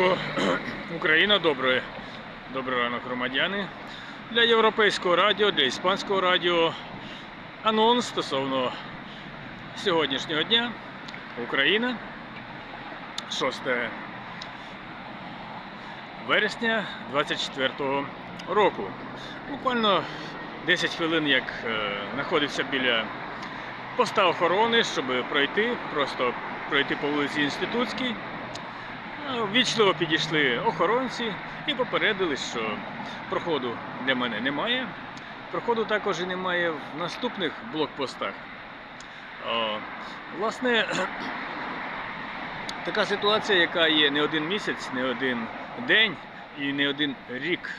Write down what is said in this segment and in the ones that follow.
ранку, Україна, добрий, добрий ранок, громадяни. Для європейського радіо, для іспанського радіо анонс стосовно сьогоднішнього дня. Україна, 6 вересня 24 року. Буквально 10 хвилин, як е, знаходився біля поста охорони, щоб пройти, просто пройти по вулиці Інститутській. Е, Ввічливо підійшли охоронці і попередили, що проходу для мене немає. Проходу також і немає в наступних блокпостах. О, власне, така ситуація, яка є не один місяць, не один день і не один рік.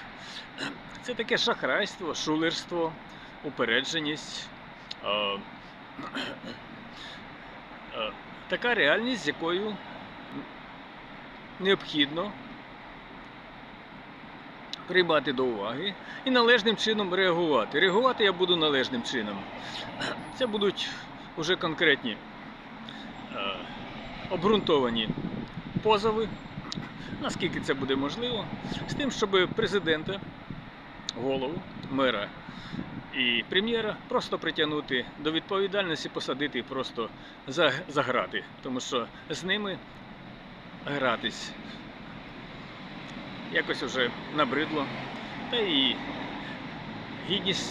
Це таке шахрайство, шулерство, упередженість. О, е, така реальність, з якою необхідно приймати до уваги і належним чином реагувати. Реагувати я буду належним чином. Це будуть уже конкретні е, обґрунтовані позови, наскільки це буде можливо, з тим, щоб президента, голову, мера і прем'єра просто притягнути до відповідальності, посадити і просто за- заграти. Тому що з ними гратись якось уже набридло. Та і гідність